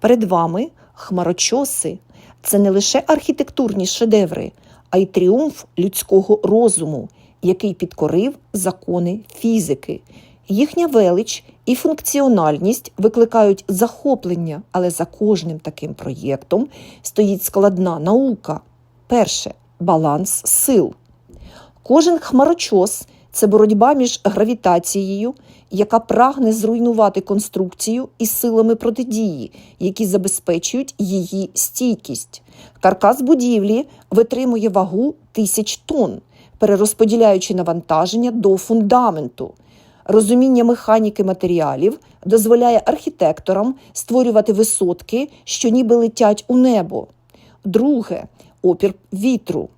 Перед вами хмарочоси. Це не лише архітектурні шедеври, а й тріумф людського розуму, який підкорив закони фізики. Їхня велич і функціональність викликають захоплення, але за кожним таким проєктом стоїть складна наука. Перше баланс сил. Кожен хмарочос це боротьба між гравітацією, яка прагне зруйнувати конструкцію і силами протидії, які забезпечують її стійкість. Каркас будівлі витримує вагу тисяч тонн, перерозподіляючи навантаження до фундаменту. Розуміння механіки матеріалів дозволяє архітекторам створювати висотки, що ніби летять у небо. Друге опір вітру.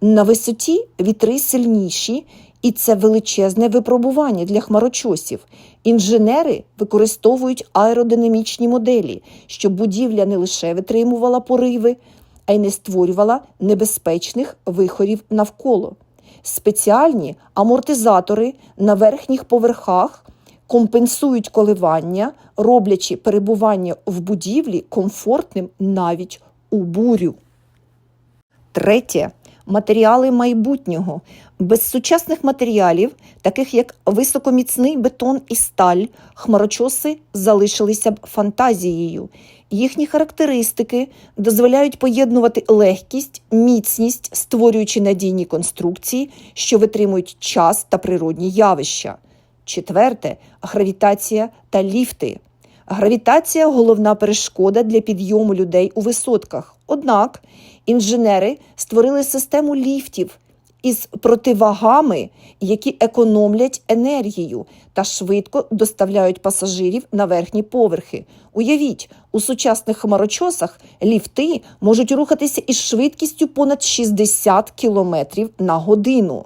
На висоті вітри сильніші, і це величезне випробування для хмарочосів. Інженери використовують аеродинамічні моделі, щоб будівля не лише витримувала пориви, а й не створювала небезпечних вихорів навколо. Спеціальні амортизатори на верхніх поверхах компенсують коливання, роблячи перебування в будівлі комфортним навіть у бурю. Третє матеріали майбутнього. Без сучасних матеріалів, таких як високоміцний бетон і сталь, хмарочоси залишилися б фантазією. Їхні характеристики дозволяють поєднувати легкість, міцність, створюючи надійні конструкції, що витримують час та природні явища. Четверте гравітація та ліфти. Гравітація головна перешкода для підйому людей у висотках. Однак інженери створили систему ліфтів із противагами, які економлять енергію та швидко доставляють пасажирів на верхні поверхи. Уявіть, у сучасних хмарочосах ліфти можуть рухатися із швидкістю понад 60 км на годину.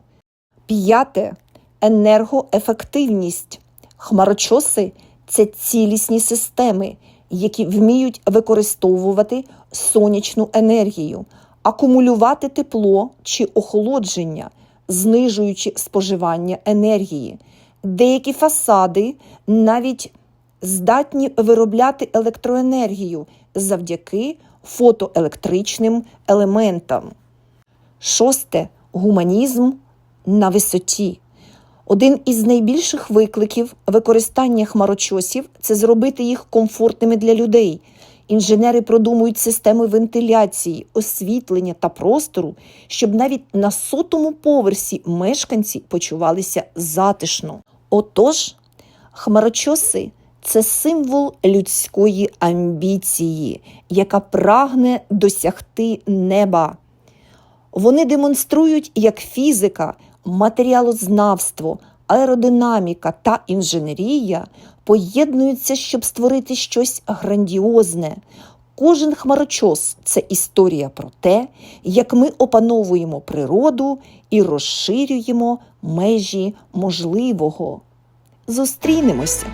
П'яте енергоефективність. Хмарочоси це цілісні системи, які вміють використовувати сонячну енергію, акумулювати тепло чи охолодження, знижуючи споживання енергії. Деякі фасади навіть здатні виробляти електроенергію завдяки фотоелектричним елементам. Шосте гуманізм на висоті. Один із найбільших викликів використання хмарочосів це зробити їх комфортними для людей. Інженери продумують системи вентиляції, освітлення та простору, щоб навіть на сотому поверсі мешканці почувалися затишно. Отож, хмарочоси це символ людської амбіції, яка прагне досягти неба. Вони демонструють, як фізика, матеріалознавство, аеродинаміка та інженерія поєднуються, щоб створити щось грандіозне. Кожен хмарочос це історія про те, як ми опановуємо природу і розширюємо межі можливого. Зустрінемося!